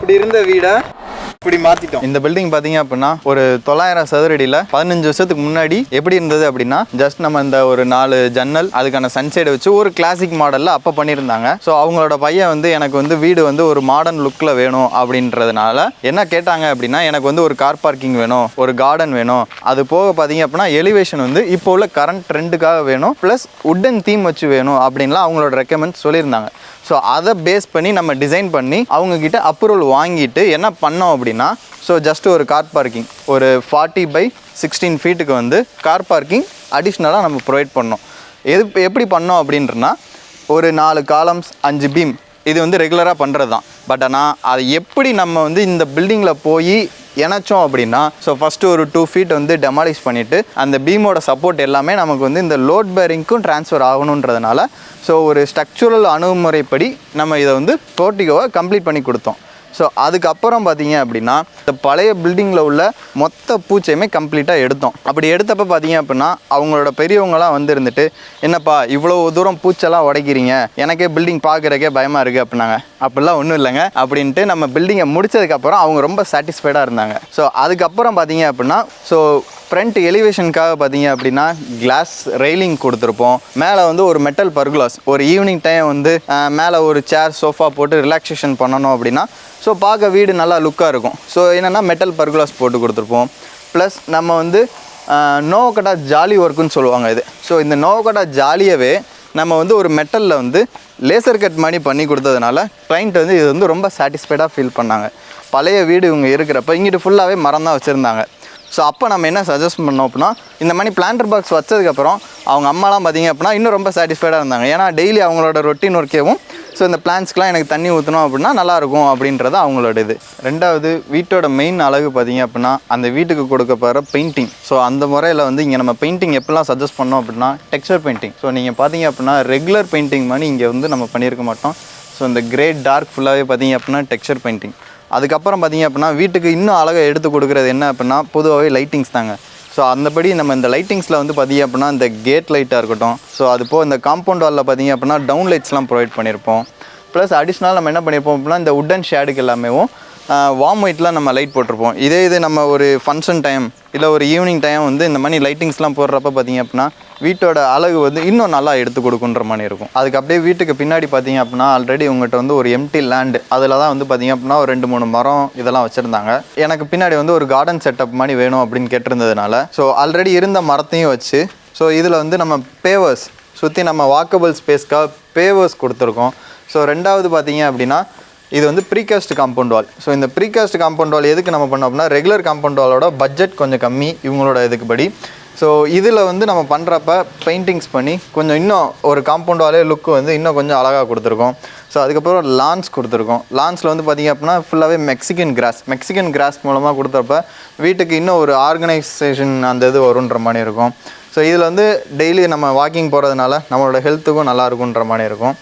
இப்படி இருந்த வீடை இப்படி மாத்திட்டோம். இந்த பில்டிங் பாத்தீங்க அப்படின்னா ஒரு தொள்ளாயிரம் சதுரடியில் பதினஞ்சு வருஷத்துக்கு முன்னாடி எப்படி இருந்தது அப்படின்னா ஜஸ்ட் நம்ம இந்த ஒரு நாலு ஜன்னல் அதுக்கான சன்சைடை வச்சு ஒரு கிளாசிக் மாடலில் அப்போ பண்ணியிருந்தாங்க. ஸோ அவங்களோட பையன் வந்து எனக்கு வந்து வீடு வந்து ஒரு மாடர்ன் லுக்கில் வேணும் அப்படின்றதுனால என்ன கேட்டாங்க அப்படின்னா எனக்கு வந்து ஒரு கார் பார்க்கிங் வேணும் ஒரு கார்டன் வேணும். அது போக பார்த்தீங்க அப்படின்னா எலிவேஷன் வந்து இப்போ உள்ள கரண்ட் ட்ரெண்டுக்காக வேணும் ப்ளஸ் உட்டன் தீம் வச்சு வேணும் அப்படின்லாம் அவங்களோட ரெக்கமெண்ட் சொல்லியிருந்தாங்க. ஸோ அதை பேஸ் பண்ணி நம்ம டிசைன் பண்ணி அவங்கக்கிட்ட அப்ரூவல் வாங்கிட்டு என்ன பண்ணோம் அப்படின்னா ஸோ ஜஸ்ட் ஒரு கார் பார்க்கிங் ஒரு ஃபார்ட்டி பை சிக்ஸ்டீன் ஃபீட்டுக்கு வந்து கார் பார்க்கிங் அடிஷ்னலாக நம்ம ப்ரொவைட் பண்ணோம். எது எப்படி பண்ணோம் அப்படின்றனா ஒரு நாலு காலம்ஸ் அஞ்சு பீம் இது வந்து ரெகுலராக பண்ணுறது தான் பட் ஆனால் அதை எப்படி நம்ம வந்து இந்த பில்டிங்கில் போய் இணைச்சோம் அப்படின்னா ஸோ ஃபஸ்ட்டு ஒரு டூ ஃபீட் வந்து டெமாலிஷ் பண்ணிவிட்டு அந்த பீமோட சப்போர்ட் எல்லாமே நமக்கு வந்து இந்த லோட் பேரிங்க்கும் ட்ரான்ஸ்ஃபர் ஆகணுன்றதுனால ஸோ ஒரு ஸ்ட்ரக்சுரல் அணுகுமுறைப்படி நம்ம இதை வந்து போர்ட்டிகோவை கம்ப்ளீட் பண்ணி கொடுத்தோம். ஸோ அதுக்கப்புறம் பார்த்தீங்க அப்படின்னா இந்த பழைய பில்டிங்கில் உள்ள மொத்த பூச்சையுமே கம்ப்ளீட்டாக எடுத்தோம். அப்படி எடுத்தப்ப பார்த்தீங்க அப்படின்னா அவங்களோட பெரியவங்களாம் வந்து இருந்துட்டு என்னப்பா இவ்வளோ தூரம் பூச்செல்லாம் உடைக்கிறீங்க? எனக்கே பில்டிங் பார்க்குறக்கே பயமாக இருக்குது அப்படின்னாங்க. அப்படிலாம் ஒன்றும் இல்லைங்க அப்படின்ட்டு நம்ம பில்டிங்கை முடிச்சதுக்கப்புறம் அவங்க ரொம்ப சாட்டிஸ்ஃபைடாக இருந்தாங்க. ஸோ அதுக்கப்புறம் பார்த்தீங்க அப்படின்னா ஸோ ஃப்ரண்ட் எலிவேஷனுக்காக பார்த்தீங்க அப்படின்னா கிளாஸ் ரெயிலிங் கொடுத்துருப்போம். மேலே வந்து ஒரு மெட்டல் பர்குலாஸ் ஒரு ஈவினிங் டைம் வந்து மேலே ஒரு சேர் சோஃபா போட்டு ரிலாக்ஸேஷன் பண்ணணும் அப்படின்னா ஸோ பார்க்க வீடு நல்லா லுக்காக இருக்கும். ஸோ என்னென்னா மெட்டல் பர்குலாஸ் போட்டு கொடுத்துருப்போம். ப்ளஸ் நம்ம வந்து நோவக்கடா ஜாலி ஒர்க்குன்னு சொல்லுவாங்க இது. ஸோ இந்த நோவக்கடா ஜாலியவே நம்ம வந்து ஒரு மெட்டலில் வந்து லேசர் கட் மாதிரி பண்ணி கொடுத்ததுனால கிளைண்ட் வந்து இது வந்து ரொம்ப சாட்டிஸ்ஃபைடாக ஃபீல் பண்ணாங்க. பழைய வீடு இவங்க இருக்கிறப்ப இங்கிட்டு ஃபுல்லாகவே மரம் தான் வச்சுருந்தாங்க. ஸோ அப்போ நம்ம என்ன சஜஸ்ட் பண்ணோம் அப்படின்னா இந்த மாதிரி பிளான்டர் பாக்ஸ் வச்சதுக்கப்புறம் அவங்க அம்மாலாம் பார்த்தீங்க அப்படின்னா இன்னும் ரொம்ப சாட்டிஸ்ஃபைடாக இருந்தாங்க. ஏன்னா டெய்லி அவங்களோட ரொட்டீன் ஒர்க்கேவும் ஸோ இந்த பிளான்ஸ்க்குலாம் எனக்கு தண்ணி ஊற்றணும் அப்படின்னா நல்லாயிருக்கும் அப்படின்றது அவங்களோட இது. ரெண்டாவது வீட்டோட மெயின் அழகு பார்த்தீங்க அப்படின்னா அந்த வீட்டுக்கு கொடுக்கப்படுற பெயிண்டிங் ஸோ அந்த முறையில் வந்து இங்கே நம்ம பெயிண்டிங் எப்படிலாம் சஜஸ்ட் பண்ணோம் அப்படின்னா டெக்ஸ்டர் பெயிண்டிங் ஸோ நீங்கள் பார்த்தீங்க அப்படின்னா ரெகுலர் பெயிண்டிங் மாதிரி இங்கே வந்து நம்ம பண்ணியிருக்க மாட்டோம். ஸோ இந்த கிரே டார்க் ஃபுல்லாகவே பார்த்தீங்க அப்படின்னா டெக்ஸ்டர் பெயிண்டிங் அதுக்கப்புறம் பார்த்தீங்க அப்படின்னா வீட்டுக்கு இன்னும் அழகாக எடுத்து கொடுக்குறது என்ன அப்படின்னா பொதுவாகவே லைட்டிங்ஸ் தாங்க. ஸோ அந்தபடி நம்ம இந்த லைட்டிங்ஸில் வந்து பார்த்தீங்க அப்படின்னா இந்த கேட் லைட்டாக இருக்கட்டும். ஸோ அது போக இந்த காம்பவுண்ட் வாலில் பார்த்தீங்க அப்படின்னா டவுன் லைட்ஸ்லாம் ப்ரொவைட் பண்ணியிருப்போம். ப்ளஸ் அடிஷ்னலாக நம்ம என்ன பண்ணியிருப்போம் அப்படின்னா இந்த உட்டன் ஷேடுக்கு எல்லாமேவும் வார்ம் ஒயிட்லாம் நம்ம லைட் போட்டிருப்போம். இதே இது நம்ம ஒரு ஃபங்க்ஷன் டைம் இல்லை ஒரு ஈவினிங் டைம் வந்து இந்த மாதிரி லைட்டிங்ஸ்லாம் போடுறப்ப பார்த்தீங்க அப்படின்னா வீட்டோட அழகு வந்து இன்னும் நல்லா எடுத்து கொடுக்குன்ற மாதிரி இருக்கும். அதுக்கு அப்படியே வீட்டுக்கு பின்னாடி பார்த்தீங்க அப்படின்னா ஆல்ரெடி உங்கள்கிட்ட வந்து ஒரு எம்டி லேண்டு அதில் தான் வந்து பார்த்தீங்க அப்படின்னா ஒரு ரெண்டு மூணு மரம் இதெல்லாம் வச்சுருந்தாங்க. எனக்கு பின்னாடி வந்து ஒரு கார்டன் செட்டப் மாதிரி வேணும் அப்படின்னு கேட்டிருந்ததுனால ஸோ ஆல்ரெடி இருந்த மரத்தையும் வச்சு ஸோ இதில் வந்து நம்ம பேவர்ஸ் சுற்றி நம்ம வாக்கபிள் ஸ்பேஸ்க்காக பேவர்ஸ் கொடுத்துருக்கோம். ஸோ ரெண்டாவது பார்த்தீங்க அப்படின்னா இது வந்து ப்ரீகாஸ்ட் காம்பவுண்ட் வால் ஸோ இந்த ப்ரீகாஸ்ட் காம்பவுண்ட் வால் எதுக்கு நம்ம பண்ணோம் அப்படின்னா ரெகுலர் காம்பவுண்ட் வாலோட பட்ஜெட் கொஞ்சம் கம்மி இவங்களோட இதுக்கு படி ஸோ இதில் வந்து நம்ம பண்ணுறப்ப பெயிண்டிங்ஸ் பண்ணி கொஞ்சம் இன்னும் ஒரு காம்பவுண்ட் வாலே லுக்கு வந்து இன்னும் கொஞ்சம் அழகாக கொடுத்துருக்கோம். ஸோ அதுக்கப்புறம் லான்ஸ் கொடுத்துருக்கோம். லான்ஸில் வந்து பார்த்திங்க அப்படின்னா ஃபுல்லாகவே மெக்சிகன் கிராஸ் மெக்சிகன் கிராஸ் மூலமாக கொடுத்தப்ப வீட்டுக்கு இன்னும் ஒரு ஆர்கனைசேஷன் அந்த இது வருன்ற மாதிரி இருக்கும். ஸோ இதில் வந்து டெய்லி நம்ம வாக்கிங் போகிறதுனால நம்மளோட ஹெல்த்துக்கும் நல்லா இருக்குன்ற மாதிரி இருக்கும்.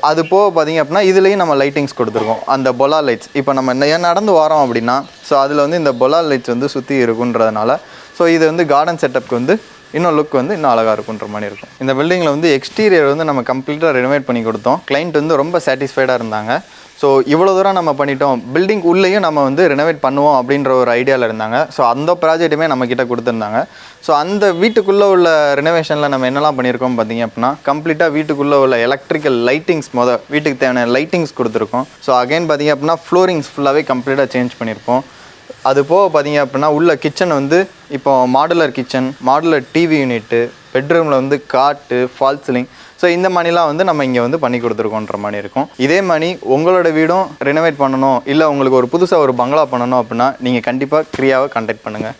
அது போக பார்த்தீங்க அப்படின்னா இதுலேயும் நம்ம லைட்டிங்ஸ் கொடுத்துருக்கோம். அந்த பொலா லைட்ஸ் இப்போ நம்ம ந- நடந்து வரோம் அப்படின்னா ஸோ அதில் வந்து இந்த பொலா லைட்ஸ் வந்து சுற்றி இருக்குன்றதுனால ஸோ இது வந்து கார்டன் செட்டப்க்கு வந்து இன்னும் லுக் வந்து இன்னும் அழகாக இருக்குன்ற மாதிரி இருக்கும். இந்த பில்டிங்கில் வந்து எக்ஸ்டீரியர் வந்து நம்ம கம்ப்ளீட்டாக ரெனோவேட் பண்ணி கொடுத்தோம். கிளைண்ட் வந்து ரொம்ப சாட்டிஸ்ஃபைடாக இருந்தாங்க. ஸோ இவ்வளோ தூரம் நம்ம பண்ணிட்டோம். பில்டிங் உள்ளேயும் நம்ம வந்து ரெனோவேட் பண்ணுவோம் அப்படின்ற ஒரு ஐடியாவில் இருந்தாங்க. ஸோ அந்த ப்ராஜெக்ட்டுமே நம்ம கொடுத்துருந்தாங்க. ஸோ அந்த வீட்டுக்குள்ளே உள்ள ரினோவேஷனில் நம்ம என்னெல்லாம் பண்ணியிருக்கோம் பார்த்தீங்க அப்படின்னா கம்ப்ளீட்டாக வீட்டுக்குள்ளே உள்ள எலக்ட்ரிக்கல் லைட்டிங்ஸ் மொதல் வீட்டுக்கு தேவையான லைட்டிங்ஸ் கொடுத்துருக்கோம். ஸோ அகைன் பார்த்தீங்க அப்படின்னா ஃப்ளோரிங்ஸ் ஃபுல்லாகவே கம்ப்ளீட்டாக சேஞ்ச் பண்ணியிருப்போம். அது போக பார்த்தீங்க அப்படின்னா உள்ள கிச்சன் வந்து இப்போ modular kitchen modular TV unit பெட்ரூமில் வந்து காட்டு ஃபால் சீலிங் ஸோ இந்த மாதிரிலாம் வந்து நம்ம இங்கே வந்து பண்ணி கொடுத்துருக்கோன்ற மாதிரி இருக்கும். இதே மாதிரி உங்களோட வீடும் ரெனோவேட் பண்ணணும் இல்லை உங்களுக்கு ஒரு புதுசாக ஒரு பங்களா பண்ணணும் அப்படின்னா நீங்கள் கண்டிப்பாக கிரியாவை கான்டாக்ட் பண்ணுங்கள்